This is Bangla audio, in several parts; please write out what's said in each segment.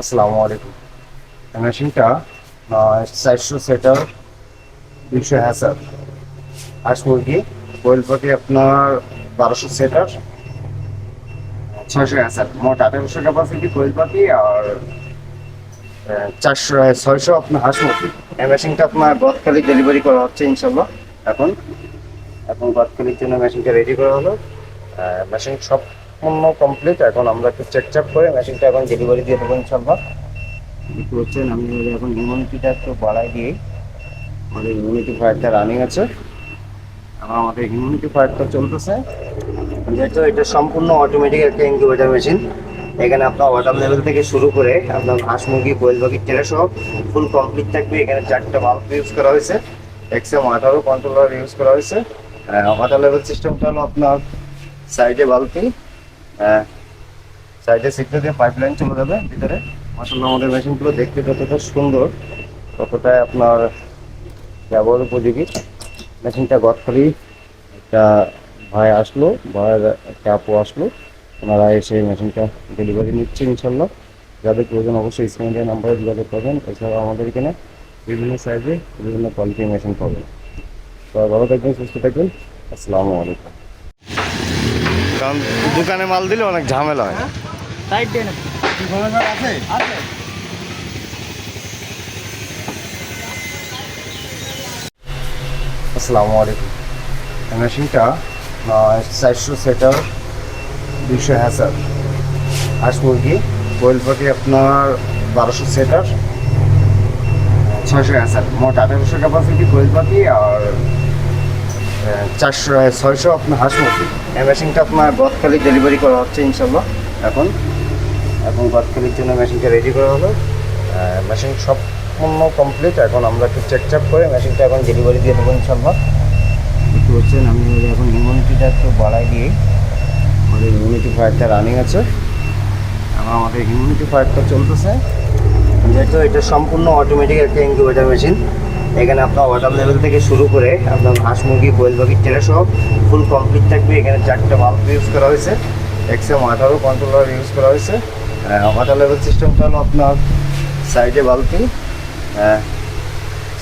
আসসালামু আলাইকুম। মেশিনটা চারশো সেটার দুইশো হ্যাসার হাঁস মুরগি কোয়েল পাখি আপনার বারোশো সেটার ছয়শো হ্যাসার মোট আঠারোশো ক্যাপাসিটি কোয়েল পাখি আর চারশো, ছয়শো আপনার হাঁস মুরগি মেশিনটা আপনার গতকালই ডেলিভারি করা হচ্ছে ইনশাল্লাহ এখন এখন গতকালির জন্য মেশিনটা রেডি করা হলো। মেশিন সম্পূর্ণ কমপ্লিট এখন আমরা একটু চেক চাপ করে মেশিনটা এখন ডেলিভারি দিয়ে দেবো ইনশাল্লাহ দেখতে পাচ্ছেন আমি এখন ইমিউনিটিটা একটু বাড়াই দিই আমাদের ইমিউনিটি ফায়ারটা রানিং আছে। এবং আমাদের ইমিউনিটি ফায়ারটা চলতেছে। যেহেতু এটা সম্পূর্ণ অটোমেটিক একটা ইনকিউবেটার মেশিন এখানে আপনার ওয়াটার লেভেল থেকে শুরু করে আপনার হাঁস মুরগি কোয়েল পাখির টেরা সহ ফুল কমপ্লিট থাকবে। এখানে চারটা বাল্ব ইউজ করা হয়েছে। এক্সএম আঠারো কন্ট্রোলার ইউজ করা হয়েছে। ওয়াটার লেভেল সিস্টেমটা হলো আপনার সাইডে বালতি সাইডে সিগন্যাল দিয়ে পাইপ লাইন চলে যাবে ভিতরে। আসলে আমাদের মেশিনগুলো দেখতে যতটা সুন্দর ততটাই আপনার ব্যবহার উপযোগী। মেশিনটা গতকালই একটা ভাই আসলো, ভাইয়ের একটা আপু আসলো। ওনারা এসে মেশিনটা ডেলিভারি নিচ্ছে ইনশাল্লাহ যাদের প্রয়োজন অবশ্যই স্ক্রিনের নাম্বারে যোগাযোগ করবেন। এছাড়াও আমাদের এখানে বিভিন্ন সাইজে বিভিন্ন কোয়ালিটির মেশিন পাবেন। তো ভালো থাকবেন, সুস্থ থাকবেন। আসসালামু আলাইকুম। কারণ দোকানে মাল দিলে অনেক ঝামেলা হয়। আসসালামু আলাইকুম। মেশিনটা চারশো সেটার দুইশো হ্যাসার হাঁস মুরগি কোয়েল পাখি আপনার বারোশো সেটার ছয়শো হ্যাসার মোট আঠারোশো ক্যাপাসিটি কোয়েল পাখি আর চারশো ছয়শো আপনার হাঁস মুরগি। মেশিনটা আপনার গতকালই ডেলিভারি করা হচ্ছে ইনশাল্লাহ, এখন। এখন গতকালির জন্য মেশিনটা রেডি করা হলো। মেশিন সম্পূর্ণ কমপ্লিট এখন আমরা একটু চেক চাপ করে মেশিনটা এখন ডেলিভারি দিয়ে দেবো ইনশাল্লাহ। দেখতে পাচ্ছেন, আমি এখন ইমিউনিটিটা একটু বাড়াই দিই। আমাদের ইমিউনিটি ফায়ারটা রানিং আছে। এবং আমাদের ইমিউনিটি ফায়ারটা চলতেছে। যেহেতু এটা সম্পূর্ণ অটোমেটিক একটা ইনকিউবেটার মেশিন এখানে আপনার ওয়াটার লেভেল থেকে শুরু করে আপনার হাঁস মুরগি, কোয়েল পাখির টেরা সহ ফুল কমপ্লিট থাকবে। এখানে চারটা বাল্ব ইউজ করা হয়েছে। এক্সএম আঠারো কন্ট্রোলার ইউজ করা হয়েছে। ওয়াটার লেভেল সিস্টেমটা হলো আপনার সাইডে বালতি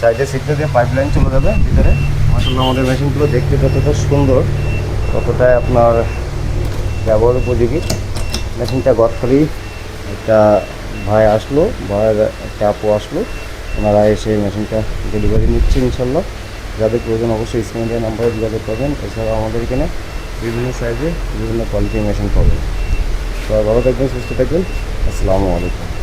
সাইডে সিগন্যাল দিয়ে পাইপ লাইন চলে যাবে ভিতরে। আসলে আমাদের মেশিনগুলো দেখতে যতটা সুন্দর, ততটাই আপনার ব্যবহার উপযোগী। মেশিনটা গতকালই একটা ভাই আসলো, ভাইয়ের একটা আপু আসলো। ওনারা এসে মেশিনটা ডেলিভারি নিচ্ছে ইনশাল্লাহ। যাদের প্রয়োজন অবশ্যই স্ক্রিনের নাম্বারে যোগাযোগ করবেন। এছাড়াও আমাদের এখানে বিভিন্ন সাইজে বিভিন্ন কোয়ালিটির মেশিন পাবেন। তো ভালো থাকবেন, সুস্থ থাকবেন। আসসালামু আলাইকুম।